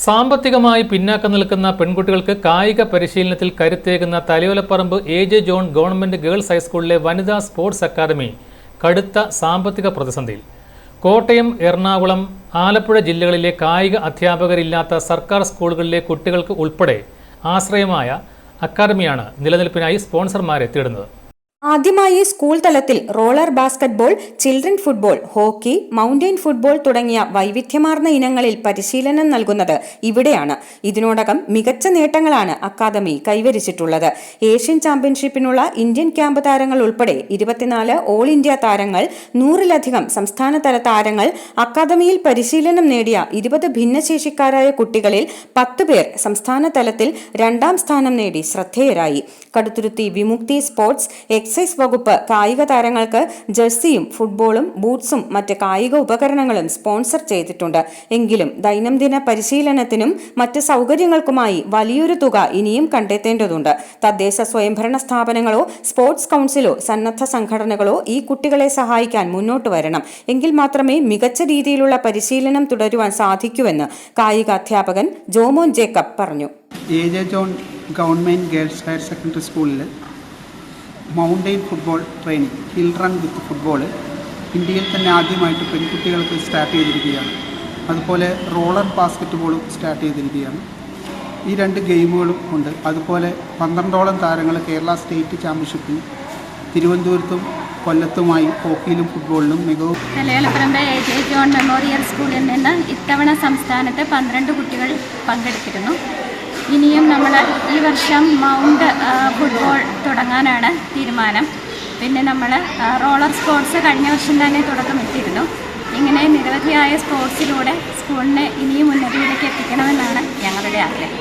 സാമ്പത്തികമായി പിന്നാക്കം നിൽക്കുന്ന പെൺകുട്ടികൾക്ക് കായിക പരിശീലനത്തിൽ കരുത്തേകുന്ന Thalayolaparambu A J John government girls ഹൈസ്കൂളിലെ വനിതാ സ്പോർട്സ് അക്കാദമി കടുത്ത സാമ്പത്തിക പ്രതിസന്ധിയിൽ. കോട്ടയം എറണാകുളം ആലപ്പുഴ ജില്ലകളിലെ കായിക അധ്യാപകരില്ലാത്ത സർക്കാർ സ്കൂളുകളിലെ കുട്ടികൾക്ക് ഉൾപ്പെടെ ആശ്രയമായ അക്കാദമിയാണ് നിലനിൽപ്പിനായി സ്പോൺസർമാരെ തേടുന്നത്. ആദ്യമായി സ്കൂൾ തലത്തിൽ roller basketball children football hockey mountain football തുടങ്ങിയ വൈവിധ്യമാർന്ന ഇനങ്ങളിൽ പരിശീലനം നൽകുന്നത് ഇവിടെയാണ്. ഇതിനോടകം മികച്ച നേട്ടങ്ങളാണ് അക്കാദമി കൈവരിച്ചിട്ടുള്ളത്. ഏഷ്യൻ ചാമ്പ്യൻഷിപ്പിനുള്ള ഇന്ത്യൻ ക്യാമ്പ് താരങ്ങൾ ഉൾപ്പെടെ ഇരുപത്തിനാല് ഓൾ ഇന്ത്യ താരങ്ങൾ നൂറിലധികം സംസ്ഥാനതല താരങ്ങൾ അക്കാദമിയിൽ പരിശീലനം നേടിയ ഇരുപത് ഭിന്നശേഷിക്കാരായ കുട്ടികളിൽ പത്ത് പേർ സംസ്ഥാന തലത്തിൽ രണ്ടാം സ്ഥാനം നേടി ശ്രദ്ധേയരായി. കടുത്തുരുത്തി വിമുക്തി സ്പോർട്സ് എക്സൈസ് വകുപ്പ് കായിക താരങ്ങൾക്ക് ജേഴ്സിയും ഫുട്ബോളും ബൂട്ട്സും മറ്റ് കായിക ഉപകരണങ്ങളും സ്പോൺസർ ചെയ്തിട്ടുണ്ട്. എങ്കിലും ദൈനംദിന പരിശീലനത്തിനും മറ്റ് സൗകര്യങ്ങൾക്കുമായി വലിയൊരു തുക ഇനിയും കണ്ടെത്തേണ്ടതുണ്ട്. തദ്ദേശ സ്വയംഭരണ സ്ഥാപനങ്ങളോ സ്പോർട്സ് കൗൺസിലോ സന്നദ്ധ സംഘടനകളോ ഈ കുട്ടികളെ സഹായിക്കാൻ മുന്നോട്ട് വരണം. എങ്കിൽ മാത്രമേ മികച്ച രീതിയിലുള്ള പരിശീലനം തുടരുവാൻ സാധിക്കൂവെന്ന് കായിക അധ്യാപകൻ ജോമോൻ ജേക്കബ് പറഞ്ഞു. John government girls higher secondary സ്കൂളിൽ mountain football training hill run with football ഇന്ത്യയിൽ തന്നെ ആദ്യമായിട്ട് പെൺകുട്ടികൾക്ക് സ്റ്റാർട്ട് ചെയ്തിരിക്കുകയാണ്. അതുപോലെ റോളർ ബാസ്ക്കറ്റ് ബോളും സ്റ്റാർട്ട് ചെയ്തിരിക്കുകയാണ്. ഈ രണ്ട് ഗെയിമുകളും ഉണ്ട്. അതുപോലെ പന്ത്രണ്ടോളം താരങ്ങൾ കേരള സ്റ്റേറ്റ് ചാമ്പ്യൻഷിപ്പിൽ തിരുവനന്തപുരത്തും കൊല്ലത്തുമായി ഹോക്കിയിലും ഫുട്ബോളിലും മികവ് Thalayolaparambu A J John memorial സ്കൂളിൽ നിന്ന് ഇത്തവണ സംസ്ഥാനത്ത് പന്ത്രണ്ട് കുട്ടികൾ പങ്കെടുത്തിരുന്നു. ഇനിയും നമ്മൾ ഈ വർഷം മൗണ്ട് തുടങ്ങാനാണ് തീരുമാനം. പിന്നെ നമ്മൾ റോളർ സ്പോർട്സ് കഴിഞ്ഞ വർഷം തന്നെ തുടക്കമിട്ടിരുന്നു. ഇങ്ങനെ നിരവധിയായ സ്പോർട്സിലൂടെ സ്കൂളിനെ ഇനിയും ഉന്നതിയിലേക്ക് എത്തിക്കണമെന്നാണ് ഞങ്ങളുടെ ആഗ്രഹം.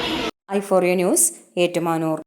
I for you news Ettumanoor.